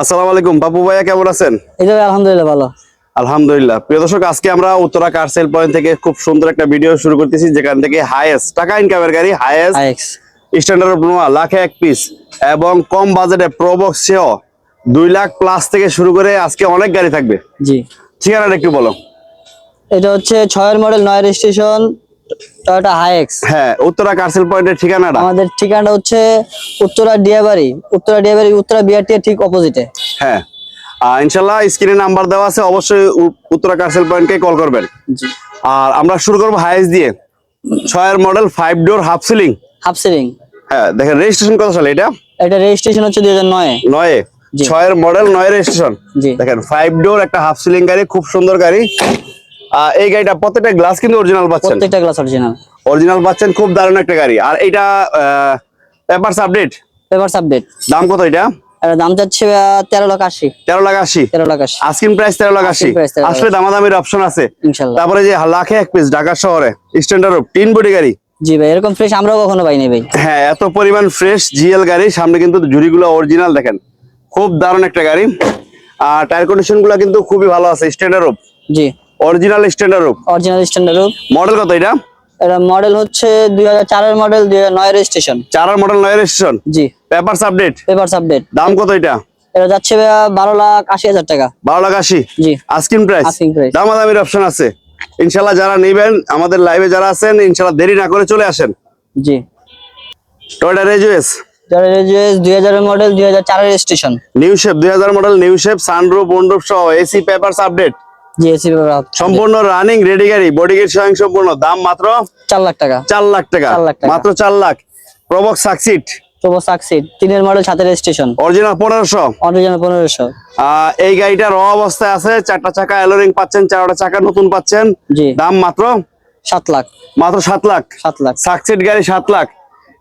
আসসালামু আলাইকুম। বাবু ভাইয়া কেমন আছেন? এই আলহামদুলিল্লাহ ভালো। আলহামদুলিল্লাহ। প্রিয় দর্শক আজকে আমরা উত্তরা কার সেল পয়েন্ট থেকে খুব সুন্দর একটা ভিডিও শুরু করতেছি যেখান থেকে হাইয়েস্ট টাকা ইনকামের গাড়ি হাইয়েস্ট স্ট্যান্ডার্ড নোয়া লাখে এক পিস এবং কম বাজেটে প্রবক্স সেও দুই লাখ প্লাস থেকে শুরু করে আজকে অনেক গাড়ি থাকবে। জি। ঠিকানাটা একটু বলো। এটা হচ্ছে ছয়ের মডেল নয় রেজিস্ট্রেশন টয়োটা হাইএক্স হ্যাঁ উত্তরা কার সেল পয়েন্টের ঠিকানাটা? আমাদের ঠিকানাটা হচ্ছে উত্তরা ডিয়াবাড়ি। উত্তরা ডিয়াবাড়ি উত্তরা বিআরটি ঠিক অপোজিটে হ্যাঁ। আহ, ইনশাল্লাহ স্ক্রিনে নাম্বার দেওয়া আছে অবশ্যই উত্তরা কার সেল পয়েন্টকে কল করবেন। আর আমরা শুরু করব হাইয়েস্ট দিয়ে। ছয়ের model five door half ceiling half ceiling হ্যাঁ দেখেন রেজিস্ট্রেশন কত সালে এটা? এটা রেজিস্ট্রেশন হচ্ছে দুই হাজার নয়। নয়। ছয়ের মডেল নয় রেজিস্ট্রেশন জি। দেখেন ফাইভ ডোর একটা হাফ সিলিং গাড়ি খুব সুন্দর গাড়ি। এই গাড়িটা প্রত্যেকটা গ্লাস কিন্তু অরিজিনাল পাচ্ছেন। প্রত্যেকটা গ্লাস অরিজিনাল অরিজিনাল পাচ্ছেন খুব দারুণ একটা গাড়ি। আর এটা পেপারস আপডেট পেপারস আপডেট দাম কত এটা? এর দাম যাচ্ছে তেরো লাখ লাখ আস্কিং প্রাইস তেরো লাখ আশি। Asking price 13 লাখ আসলে দামাদামির অপশন আছে। তারপরে যে লাখে এক পিস ঢাকা শহরে স্ট্যান্ডার্ড টিন বডি গাড়ি। জি ভাই এরকম ফ্রেশ আমরাও কখনো পাইনি ভাই। হ্যাঁ এত পরিমাণ ফ্রেশ জিএল গাড়ি সামনে কিন্তু ঝুড়িগুলো অরিজিনাল দেখেন। খুব দারুণ একটা গাড়ি। আর টায়ার কন্ডিশনগুলো কিন্তু খুবই ভালো আছে স্ট্যান্ডার্ড জি। Original standard original standard model কত এটা? এটা মডেল হচ্ছে দুই হাজার চারের মডেল দুই হাজার নয় রেজিস্ট্রেশন চারার মডেল নয় রেজিস্ট্রেশন জি। পেপারস আপডেট পেপারস আপডেট দাম কত এটা? এটা যাচ্ছে ভাইয়া বারো লাখ আশি হাজার টাকা। বারো লাখ আশি? জি। Asking price Asking price। দামাদামির অপশন আছে। ইনশাআল্লাহ যারা নেবেন আমাদের লাইভে যারা আছেন ইনশাল্লাহ দেরি না করে চলে আসেন। জি। টয়টা রেজুয়েস মডেল দুই হাজার চারের রেজিস্ট্রেশন নিউ শেপ দুই হাজার মডেল নিউ শেপ বন্ডুপ সহ এসি পেপারস আপডেট সম্পূর্ণ রানিং রেডি গাড়ি বডি কিট স্বয়ং সম্পূর্ণ। দাম মাত্র চার লাখ টাকা। চার লাখ টাকা। মাত্র চার লাখ। প্রবক সাকসিট সাকসিড তিনের মডেল সাথের রেজিস্ট্রেশন অরিজিনাল পনেরোশো। অরিজিনাল পনেরোশো। এই গাড়িটা র অবস্থায় আছে চারটা চাকা এলোরিং পাচ্ছেন চারটা চাকা নতুন পাচ্ছেন। জি। দাম মাত্র সাত লাখ। মাত্র সাত লাখ। সাত লাখ। সাকসিড গাড়ি সাত লাখ।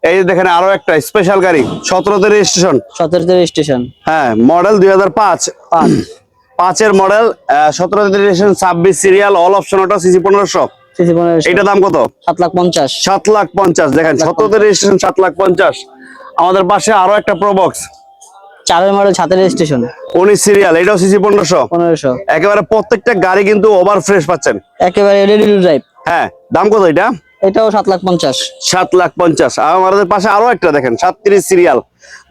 এই যে দেখেন আরও একটা স্পেশাল গাড়ি সতেরোতে রেজিস্ট্রেশন সতেরোতে রেজিস্ট্রেশন হ্যাঁ মডেল দুই হাজার পাঁচ। পাঁচের মডেল সতেরোতে রেজিস্ট্রেশন ছাব্বিশ সিরিয়াল অল অপশন ওটা সিসি পনেরোশো। এটা দাম কত? সাত লাখ পঞ্চাশ। সাত লাখ পঞ্চাশ দেখেন সতেরোতে রেজিস্ট্রেশন সাত লাখ পঞ্চাশ। আমাদের পাশে আরও একটা প্রবক্স চারের মডেল সাতের রেজিস্ট্রেশন উনিশ সিরিয়াল এটাও সিসি পনেরোশো। পনেরোশো। একেবারে প্রত্যেকটা গাড়ি কিন্তু ওভার ফ্রেশ পাচ্ছেন। একেবারে রেডি টু ড্রাইভ হ্যাঁ দাম কত এটা? এটাও সাত লাখ পঞ্চাশ। সাত লাখ পঞ্চাশ। আমাদের পাশে আরও একটা দেখেন সাতত্রিশ সিরিয়াল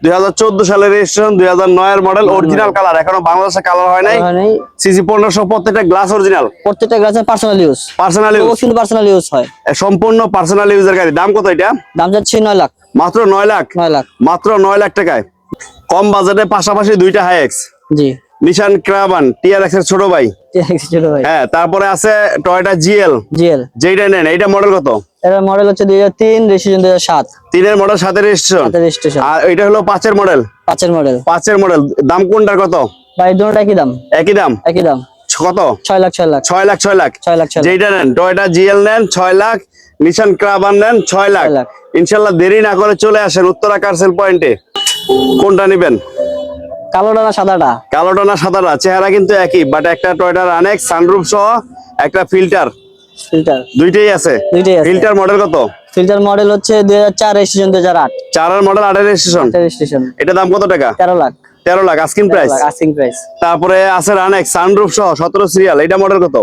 দুই হাজার চোদ্দ সালের রেজিস্ট্রেশন দুই হাজার নয়ের মডেল অরিজিনাল কালার এখনও বাংলাদেশে কালার হয় নাই। নাই। সিসি পনেরোশো প্রত্যেকটা গ্লাস অরিজিনাল প্রত্যেকটা গ্লাসের পার্সোনাল ইউজ পার্সোনাল ইউজ কিন্তু পার্সোনাল ইউজ হয়। সম্পূর্ণ পার্সোনাল ইউজের গাড়ি। দাম কত এটা? দাম যাচ্ছে নয় লাখ। মাত্র নয় লাখ? নয় লাখ। মাত্র নয় লাখ টাকায়। কম বাজেটে পাশাপাশি দুইটা হাইএক্স জি। নিশান ক্রাবান টিআরএক্স এর ছোট ভাই। ছোট ভাই। হ্যাঁ তারপরে আছে টয়টা জিএল জিএল যেইটা নেন এইটা মডেল কত? এর মডেল হচ্ছে দুই হাজার তিন রেজিস্ট্রেশন দুই হাজার সাত। তিনের মডেল সাথে রেজিস্ট্রেশন আর এটা হলো পাঁচের মডেল পাঁচের মডেল পাঁচের মডেল দাম কোনটার কত? ভাই দুটোটা একই দাম। একই দাম? একই দাম। কত? ছয় লাখ ছয় লাখ। ছয় লাখ ছয় লাখ। ছয় লাখ ছয় লাখ। যেইটা নেন টয়টা জিএল নেন ছয় লাখ। নিশান ক্রাবান নেন ছয় লাখ। ছয় লাখ। ইনশাল্লাহ দেরি না করে চলে আসেন উত্তরা কারসেল পয়েন্টে কোনটা নেবেন? কালোটা না সাদাটা? কালোটা না সাদাটা চেহারা কিন্তু একই বাট একটা টয়টার অনেক সানরুফ সহ একটা ফিল্টার ফিল্টার দুইটাই আছে। দুইটাই আছে। ফিল্টার মডেল কত? ফিল্টার মডেল হচ্ছে দুই হাজার চার রেজিস্ট্রেশন দুই হাজার আট। চারের মডেল আটের রেজিস্ট্রেশন রেজিস্ট্রেশন এটা দাম কত টাকা? তেরো লাখ। তেরো lakh asking price asking price তারপরে আছে রানেক সানরুফ সহ সতেরো সিরিয়াল এটা মডেল কত?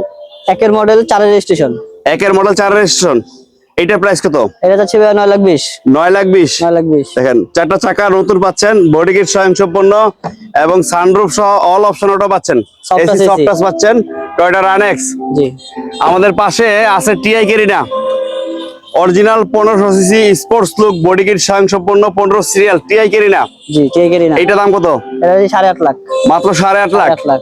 একের মডেল চারের রেজিস্ট্রেশন একের মডেল চার রেজিস্ট্রেশন এইটার প্রাইস কত? এটা যাচ্ছে ভাই নয় লাখ বিশ। নয় লাখ বিশ? নয় লাখ বিশ। দেখেন চারটা চাকা নতুন পাচ্ছেন বডি কিট স্বয়ং সম্পন্ন এবং সানরুফ সহ অল অপশন অটো পাচ্ছেন। সফটাস পাচ্ছেন টয়টা রানেক্স জি। আমাদের পাশে আছে টিআই কেরিনা অরিজিনাল পনেরোশো CC sports look body kit স্বয়ং সম্পন্ন পনেরো সিরিয়াল টিআই কেরিনা জি না এইটা দাম কত? এটা হচ্ছে সাড়ে আট লাখ। মাত্র সাড়ে আট লাখ। আট lakh.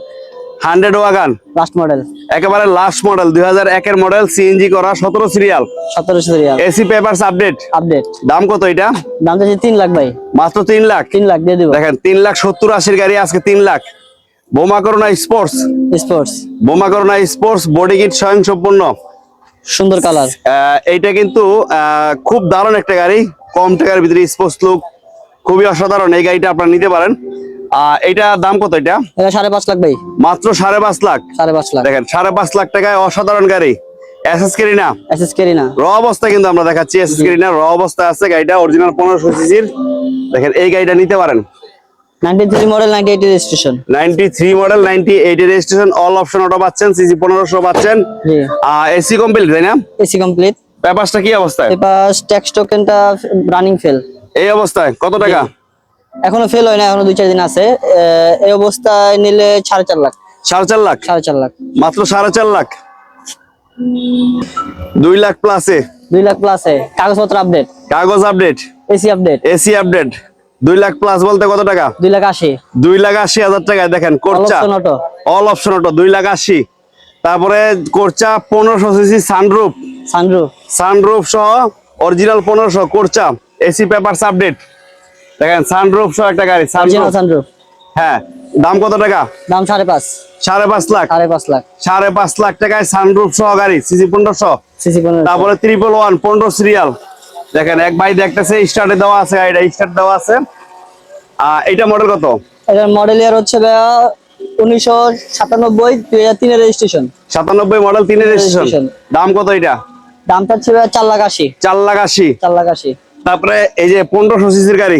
Hundred wagon? Last model একেবারে লাস্ট মডেল দুই হাজার একের মডেল সিএনজি করা সতেরো সিরিয়াল সতেরোশো serial AC papers update update দাম কত এটা? দাম যাচ্ছে তিন লাখ ভাই। মাত্র তিন লাখ? তিন লাখ দিয়ে দিব। দেখেন তিন লাখ সত্তর আশির গাড়ি আজকে তিন লাখ। বোমা করোনা স্পোর্টস স্পোর্টস বোমা করোনা স্পোর্টস বডি কিট স্বয়ং সম্পূর্ণ সুন্দর কালার এইটা কিন্তু খুব দারুণ একটা গাড়ি। কম টাকার ভিতরে স্পোর্টস লুক খুবই অসাধারণ এই গাড়িটা আপনারা নিতে পারেন। দাম কত এটা? এটা সাড়ে পাঁচ লাখ ভাই। মাত্র সাড়ে পাঁচ লাখ। সাড়ে পাঁচ লাখ। দেখেন সাড়ে পাঁচ লাখ টাকায় অসাধারণ গাড়ি। এসএস এসএস র অবস্থা কিন্তু আমরা দেখাচ্ছি এসএস কেরি র অবস্থা আছে গাড়িটা অরিজিনাল পনেরোশো সিসির দেখেন এই গাড়িটা নিতে পারেন। Ninety three model registration model registration all option auto পাচ্ছেন সিসি পনেরোশো পাচ্ছেন। জি। এসি কমপ্লিট তাই না? এসি কমপ্লিট পেপারসটা কি অবস্থায়? এবার ট্যাক্স টোকেনটা রানিং ফেল এই অবস্থায় কত টাকা? এখনও ফেল হয় না এখনও দুই চার দিন আছে। এই অবস্থায় নিলে সাড়ে চার লাখ। সাড়ে চার লাখ? সাড়ে চার লাখ। মাত্র সাড়ে চার লাখ? দুই লাখ প্লাসে দুই লাখ প্লাসে কাগজপত্র আপডেট কাগজ update AC update AC update দুই লাখ প্লাস বলতে কত টাকা? দুই লাখ আশি। দুই লাখ আশি হাজার টাকা দেখেন কোরচা। অল অপশন অটো দুই লাখ আশি। তারপরে কোরচা পনেরোশো সিসি সানরুফ সানরুফ সানরুফ সহ অরিজিনাল পনেরোশো কোরচা। এসি পেপার আপডেট দেখেন সানরুফ সহ একটা গাড়ি সানরুফ সানরুফ হ্যাঁ দাম কত টাকা? দাম সাড়ে পাঁচ। সাড়ে পাঁচ লাখ? সাড়ে পাঁচ লাখ। সাড়ে পাঁচ লাখ টাকায় সানরুফ সহ গাড়ি সিসি পনেরোশো সিসি পনেরো তারপরে ত্রিপল ওয়ান পনেরো সিরিয়াল দেখেন এক ভাই দেখতেছে স্টার্টে দেওয়া আছে গাড়িটা স্টার্ট দেওয়া আছে। এইটা মডেল কত? এটার মডেল ইয়ার হচ্ছে উনিশশো সাতানব্বই দুই হাজার তিনের রেজিস্ট্রেশন সাতানব্বই মডেল তিনের রেজিস্ট্রেশন। দাম কত এটা দামটা হচ্ছে ভাইয়া চার লাখ আশি। চার লাখ আশি। চার লাখ আশি। তারপরে এই যে পনেরোশো সিসির গাড়ি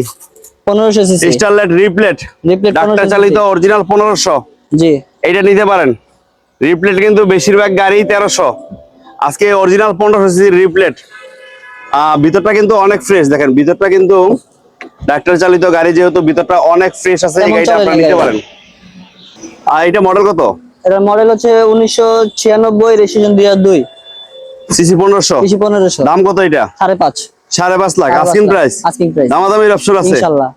পনেরোশো সিসি স্টারলাইট রিপ্লেট রিপ্লেট ডাক্তার চালিত অরিজিনাল পনেরোশো। জি। এইটা নিতে পারেন। রিপ্লেট কিন্তু বেশিরভাগ গাড়ি আজকে অরিজিনাল রিপ্লেট ভিতরটা কিন্তু অনেক ফ্রেশ দেখেন ভিতরটা কিন্তু ডাক্তার চালিত গাড়ি যেহেতু ভিতরটা অনেক ফ্রেশ আছে এই গাড়িটা নিতে পারেন। আর এটা মডেল কত? এটার মডেল হচ্ছে উনিশশো ছিয়ানব্বই রেজিস্ট্রেশন দুই হাজার দুই। সিসি পনেরোশো। কৃষি পনেরোশো। দাম কত এটা? সাড়ে পাঁচ। সাড়ে পাঁচ lakh. Asking price asking. Price দামাদামির অপশন আছে? ইনশাল্লাহ।